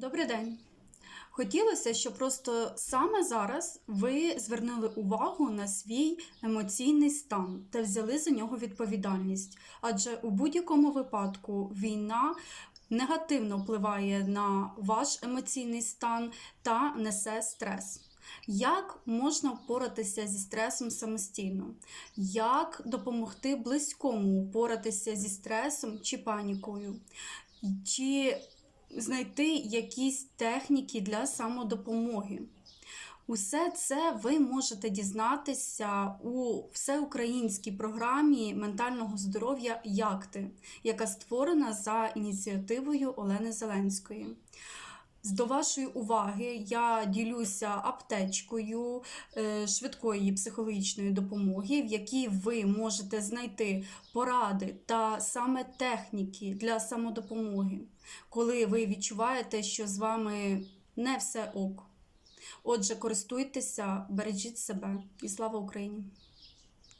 Добрий день. Хотілося, щоб просто саме зараз ви звернули увагу на свій емоційний стан та взяли за нього відповідальність. Адже у будь-якому випадку війна негативно впливає на ваш емоційний стан та несе стрес. Як можна впоратися зі стресом самостійно? Як допомогти близькому впоратися зі стресом чи панікою? Чи знайти якісь техніки для самодопомоги. Усе це ви можете дізнатися у всеукраїнській програмі ментального здоров'я Якти, яка створена за ініціативою Олени Зеленської. До вашої уваги я ділюся аптечкою е, швидкої психологічної допомоги, в якій ви можете знайти поради та саме техніки для самодопомоги, коли ви відчуваєте, що з вами не все ок. Отже, користуйтеся, бережіть себе і слава Україні!